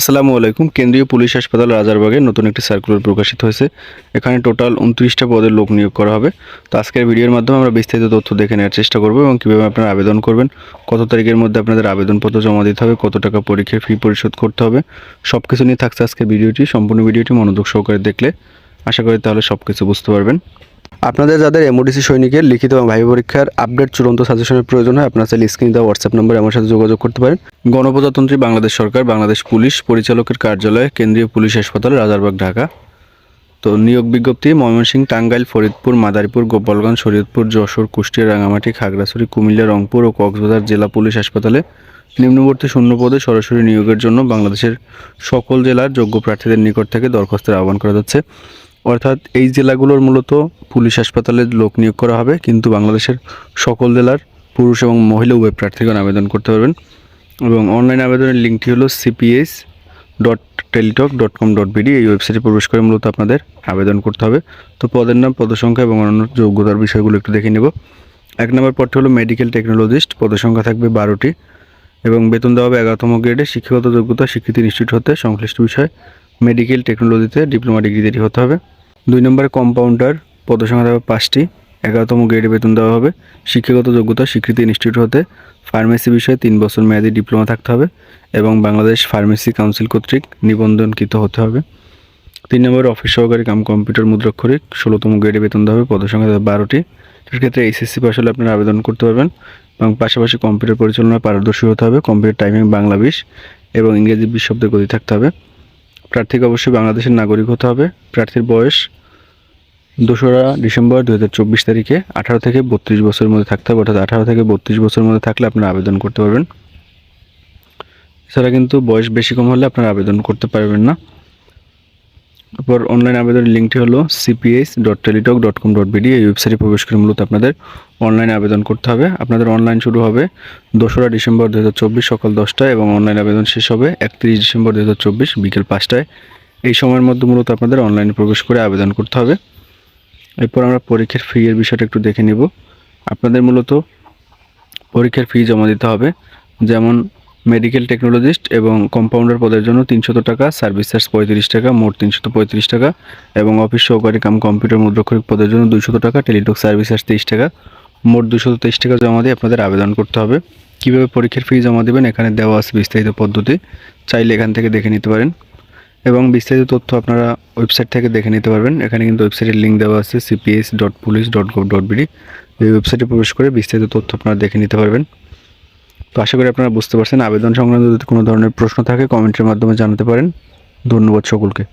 আসসালামু আলাইকুম। কেন্দ্রীয় পুলিশ হাসপাতাল রাজারবাগে নতুন একটি সার্কুলার প্রকাশিত হয়েছে। এখানে টোটাল উনত্রিশটা পদের লোক নিয়োগ করা হবে। তো আজকের ভিডিওর মাধ্যমে আমরা বিস্তারিত তথ্য দেখে নেওয়ার চেষ্টা করব এবং কীভাবে আপনারা আবেদন করবেন, কত তারিখের মধ্যে আপনাদের আবেদনপত্র জমা দিতে হবে, কত টাকা পরীক্ষার ফি পরিশোধ করতে হবে সব কিছু নিয়ে থাকছে আজকের ভিডিওটি। সম্পূর্ণ ভিডিওটি মনোযোগ সহকারে দেখলে আশা করি তাহলে সব কিছু বুঝতে পারবেন। আপনাদের যাদের এমওডিসি সৈনিকের লিখিত এবং ভাই পরীক্ষার আপডেট চূড়ান্ত সাজেশনের প্রয়োজন হয়, আপনার চাইলে স্ক্রিনে দেওয়া হোয়াটসঅ্যাপ নম্বরে আমার সাথে যোগাযোগ করতে পারেন। গণপ্রজাতন্ত্রী বাংলাদেশ সরকার, বাংলাদেশ পুলিশ পরিচালকের কার্যালয়, কেন্দ্রীয় পুলিশ হাসপাতাল, রাজারবাগ, ঢাকা। তো নিয়োগ বিজ্ঞপ্তি, ময়মনসিংহ, টাঙ্গাইল, ফরিদপুর, মাদারীপুর, গোপালগঞ্জ, শরীয়তপুর, যশোর, কুষ্টিয়া রাঙামাটি খাগড়াছড়ি, কুমিল্লা, রংপুর ও কক্সবাজার জেলা পুলিশ হাসপাতালে নিম্নবর্তী শূন্য পদে সরাসরি নিয়োগের জন্য বাংলাদেশের সকল জেলার যোগ্য প্রার্থীদের নিকট থেকে দরখাস্তের আহ্বান করা যাচ্ছে। অর্থাৎ এই জেলাগুলোর মূলত পুলিশ হাসপাতালে লোক নিয়োগ করা হবে, কিন্তু বাংলাদেশের সকল জেলার পুরুষ এবং মহিলা উভয় প্রার্থীগণ আবেদন করতে পারবেন। এবং অনলাইন আবেদনের লিঙ্কটি হলো CPS dot Teletalk dot com dot BD এই ওয়েবসাইটে প্রবেশ করে মূলত আপনাদের আবেদন করতে হবে। তো পদের নাম, পদসংখ্যা এবং অন্যান্য যোগ্যতার বিষয়গুলো একটু দেখে নেব। এক নম্বর পদটি হলো মেডিকেল টেকনোলজিস্ট পদসংখ্যা থাকবে বারোটি। এবং বেতন দেওয়া হবে এগারোতম গ্রেডে শিক্ষাগত যোগ্যতা, স্বীকৃতি নিশ্চিত হতে সংশ্লিষ্ট বিষয়। মেডিকেল টেকনোলজিতে ডিপ্লোমা ডিগ্রি দেরি হতে হবে। দুই নম্বরে কম্পাউন্ডার পদসংখ্যা দেওয়া পাঁচটি, এগারোতম গ্রেডে বেতন দেওয়া হবে। শিক্ষাগত যোগ্যতা স্বীকৃতি ইনস্টিটিউট হতে ফার্মেসি বিষয়ে তিন বছর মেয়াদী ডিপ্লোমা থাকতে হবে এবং বাংলাদেশ ফার্মেসি কাউন্সিল কর্তৃক নিবন্ধনকৃত হতে হবে। তিন নম্বরে অফিস সহকারী কাম কম্পিউটার মুদ্রাক্ষরিক ষোলোতম গ্রেডে বেতন দেওয়া হবে, পদসংখ্যা দেওয়া বারোটি। সেক্ষেত্রে ক্ষেত্রে এইচএসসি পাস হলে আপনারা আবেদন করতে পারবেন এবং পাশাপাশি কম্পিউটার পরিচালনায় পারদর্শী হতে হবে। কম্পিউটার টাইমিং বাংলা বিশ এবং ইংরেজি বিশ শব্দের গতি থাকতে হবে। প্রার্থীকে অবশ্যই বাংলাদেশের নাগরিক হতে হবে। প্রার্থীর বয়স দোসরা ডিসেম্বর দু হাজার চব্বিশ তারিখে। আঠারো থেকে বত্রিশ বছরের মধ্যে থাকতে হবে, অর্থাৎ আঠারো থেকে বত্রিশ বছরের মধ্যে থাকলে আপনারা আবেদন করতে পারবেন। এছাড়া কিন্তু বয়স বেশি কম হলে আপনারা আবেদন করতে পারবেন না। তারপর অনলাইন আবেদনের লিঙ্কটি হলো CPS dot Teletalk dot com dot BD এই ওয়েবসাইটে প্রবেশ করে মূলত আপনাদের অনলাইন আবেদন করতে হবে। আপনাদের অনলাইন শুরু হবে দোসরা ডিসেম্বর দু হাজার চব্বিশ সকাল দশটায় এবং অনলাইন আবেদন শেষ হবে একত্রিশ ডিসেম্বর দু হাজার চব্বিশ বিকেল পাঁচটায়। এই সময়ের মধ্যে মূলত আপনাদের অনলাইনে প্রবেশ করে আবেদন করতে হবে। এরপর আমরা পরীক্ষার ফি এর বিষয়টা একটু দেখে নিব। আপনাদের মূলত পরীক্ষার ফি জমা দিতে হবে। যেমন মেডিকেল টেকনোলজিস্ট এবং কম্পাউন্ডার পদের জন্য তিনশত টাকা সার্ভিস চার্জ পঁয়ত্রিশ টাকা, মোট তিনশত পঁয়ত্রিশ টাকা এবং অফিস সহকারী কাম কম্পিউটার মুদ্রাক্ষরিক পদের জন্য দুইশত টাকা টেলিটক সার্ভিস চার্জ তেইশ টাকা। মোট দুশত তেইশ টাকা জমা দিয়ে আপনাদের আবেদন করতে হবে। কীভাবে পরীক্ষার ফি জমা দেবেন এখানে দেওয়া আছে বিস্তারিত পদ্ধতি। চাইলে এখান থেকে দেখে নিতে পারেন। এবং বিস্তারিত তথ্য আপনারা ওয়েবসাইট থেকে দেখে নিতে পারবেন। এখানে কিন্তু ওয়েবসাইটের লিঙ্ক দেওয়া আছে CPS dot police dot gov dot BD এই ওয়েবসাইটে প্রবেশ করে বিস্তারিত তথ্য আপনারা দেখে নিতে পারবেন। তো আশা করি আপনারা বুঝতে পারছেন। আবেদন সংক্রান্ত যদি কোনো ধরনের প্রশ্ন থাকে, কমেন্টের মাধ্যমে জানাতে পারেন। ধন্যবাদ সকলকে।